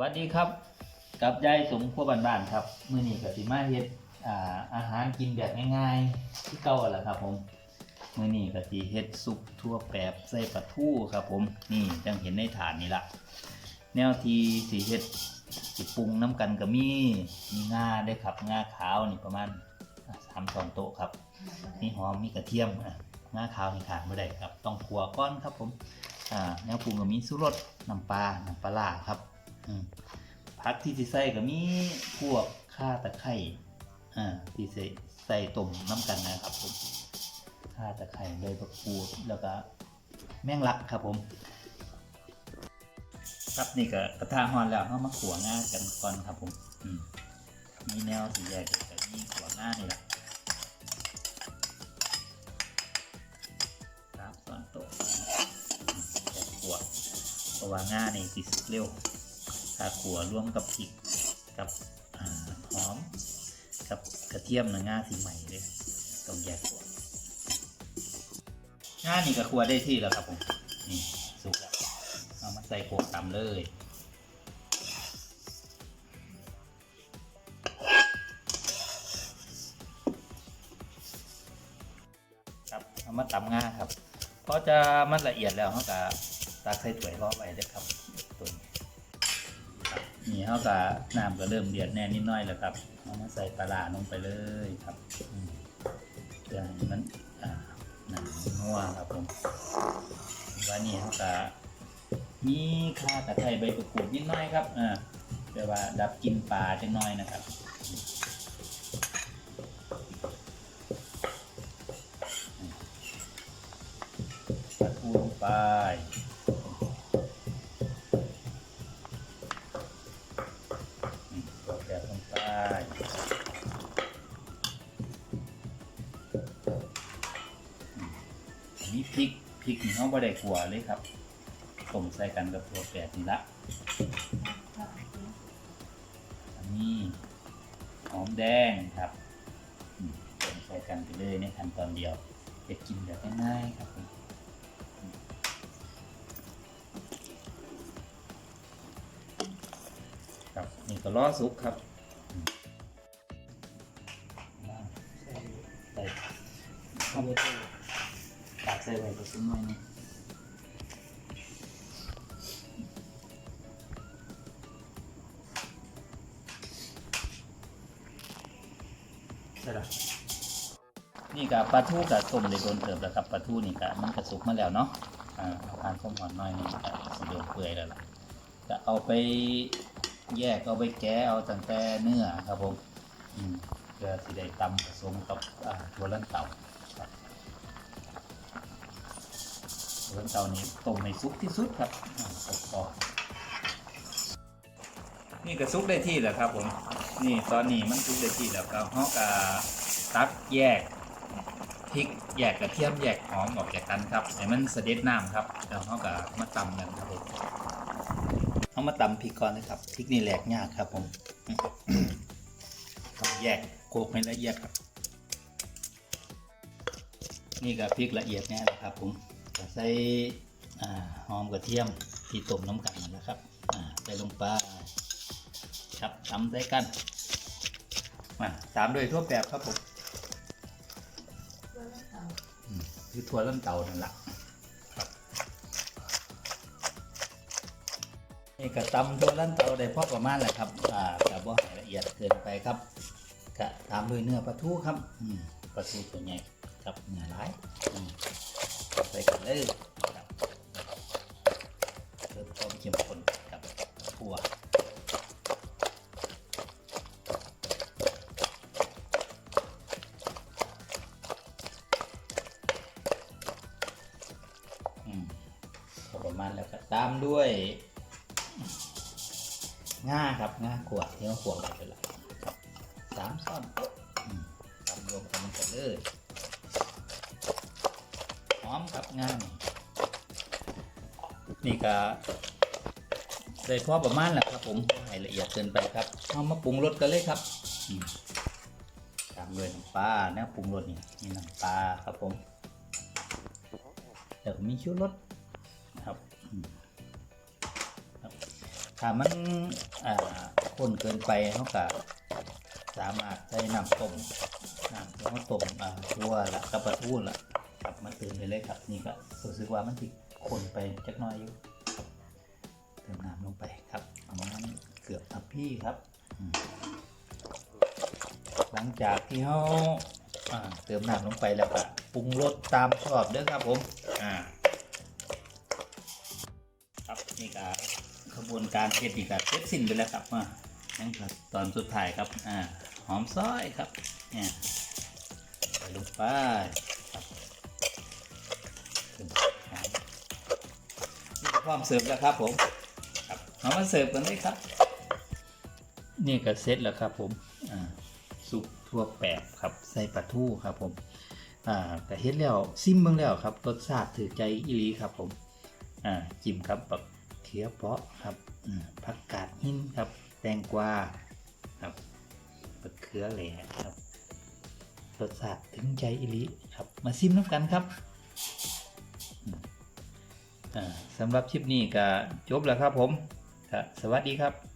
วัสดีครับ กับยายสมครัวบ้านๆครับมื้อนี้ก็สิมาเฮ็ดอ่าอาหารกินแบบง่ายๆที่เก่าแหละครับ ผมมื้อนี้ก็สิเฮ็ดซุปทั่วแปบใส่ปลาทูครับ ผมนี่จังเห็นในถาดนี่ละแนวที่สิเฮ็ดสิปรุงน้ำกันก็มีมีงาได้ครับงาขาวนี่ประมาณสามช้อนโต๊ะครับมีหอมมีกระเทียมอะงาขาวนี่ขาดไม่ได้ครับ ต้องขัวก้อนครับผมอ่าแนวปรุงก็มีสุรสน้ำปลาน้ำปลาร้าครับ ผักที่สิใส่ก็มีพวกข่าตะไคร้อ่าที่ใส่ใส่ต้มน้ำกันนะครับผมข่าตะไคร้ใบมะกรูดแล้วก็แมงลักครับผมครับนี่ก็กระทะฮอนแล้วเรามาขัวง่ากันก่อนครับผมอืมมีแนวสีแยกกับมีขัวง่านี่แหละครับตอนโตะแต่ขวเพราะว่าง่านี่สิสุกเร็ว ถ้าขัวร่วมกับพริกกับอหอม กับกระเทียมนะง่าสีใหม่เลยต้องแยกขวง่านี่ก็ขัวได้ที่แล้วครับผมนี่สุกแล้วเอามาใส่โขกตำเลยครับเอามาตำง่าครับเพราะจะมันละเอียดแล้วเขาก็ตักใส่ถ้วยรอไว้เด้อครับตัวนี้ครับ นี่เขาก็น้ำก็เริ่มเดือดแน่นิดหน้อยแล้วครับเอามาใส่ปลาร้าลงไปเลยครับเพื่อให้มันหนังนัวครับผมว่านี่เขาก็มีข่าตะไคร้ใบมะกรูดนิดหน้อยครับอ่าเดี๋ยวว่าดับกินปลาจังน้อยนะครับปลาทูลงไป พริกพริกนี่เขาไม่ได้ขัวเลยครับต้มใส่กันกับตัวแปดนี่ละอันนี้หอมแดงครับอืมต้มใส่กันไปเลยในขั้นตอนเดียวจะกินแบบง่ายๆครับผมครับนี่ก็ล้อสุกครับใส่เข้าไปตัก ใส่ไว้ก็ซุ้มหน่อยนี่ใช่ละนี่กับปลาทูกับต้มในโดนเติมแล้วครับปลาทูนี่กับมันกระสุกมาแล้วเนาะอ่าเอาผ่านส้มหวานน้อยนี่ก็สีโดนเปื่อยแล้วล่ะจะเอาไปแยกเอาไปแกะเอาตั้งแต่เนื้อครับผมอืมเพื่อสิได้ตำผสมกับอ่าตัวลันเต่า ครับตัวลันเต่านี่ต้มในซุปที่สุดครับอ่าอบก่อนนี่ก็ซุกได้ที่แล้วครับผมนี่ตอนนี้มันซุกได้ที่แล้วครับเขาก็ตักแยกพริกแยกกระเทียมแยกหอมออกจากกันครับให้มันเสด็จน้ำครับแล้วเขาก็มาตำกันครับผมเอามาตำพริกก่อนนะครับพริกนี่แหลกยากครับผมต้องแยกโขลกให้ละเอียดครับ นี่ก็พริกละเอียดแน่แล้วครับผมก็ ใส่หอมกระเทียมที่ต้มน้ำกันนั่แหละครับใส่ลงไปครับตำใส่กันมาตามด้วยทั่วแปบครับผมคือถั่วลันเตานั่นแหละนี่ก็ตำตัวลั่นเตาได้พอประมาณแหละครับอ่าแต่ว่าละเอียดเกินไปครับก็ตามด้วยเนื้อปลาทูครับอืมปลาทูตัวใหญ่ครับเนื้อหลาย อืมใส่กันเลยครับเพิ่มความเข้มข้นกับถั่วประมาณแล้วก็ตามด้วยง่าครับง่าขวดที่เขาขวดไปแล้วครับสามซ้อนโต๊ะอืมรวมกันเลย อมครับงานนี่ก็ใส่พอประมาณแหละครับผมให้ละเอียดเกินไปครับเอามาปรุงรสกันเลยครับตามด้วยน้ำปลาแนวปรุงรสนี่มีน้ำปลาครับผมแล้วมีชูรสครับอืมครับถ้ามันข้นเกินไปเขาก็สามารถใช้น้ำต้มน้ำที่เขาต้มอ่าทั่วละกับปลาทูละ ติมไปเลยครับ นี่ก็รู้สึกว่ามันติข้นไปจักน้อยอยู่ เติมน้ำลงไปครับประมาณเกือบทัพพี่ครับ หลังจากที่เขาเติมน้ำลงไปแล้วก็ปรุงรสตามชอบเด้อครับผมอ่าครับนี่ก็ขบวนการเฮ็ดนี่ก็เสร็จสิ้นไปแล้วครับมานั่นครับตอนสุดท้ายครับอ่าหอมซอยครับเนี่ยใส่ลงไป พร้อมเสิร์ฟแล้วครับผมครับเอามาเสิร์ฟกันเลยครับ นี่ก็เสร็จแล้วครับผมอ่าสุกทั่วแปบครับใส่ปลาทูครับผมอ่าก็เฮ็ดแล้วซิมเบิ่งแล้วครับรสชาติถือใจอีหลีครับผมอ่าจิ้มครับแบักเขียเปาะครับอืมผักกาดหินครับ แตงกวาครับบักเขือแหล่ครับรสชาติถึงใจอิลิครับ มาซิมน้ำกันครับ สำหรับคลิปนี้ก็จบแล้วครับผมสวัสดีครับ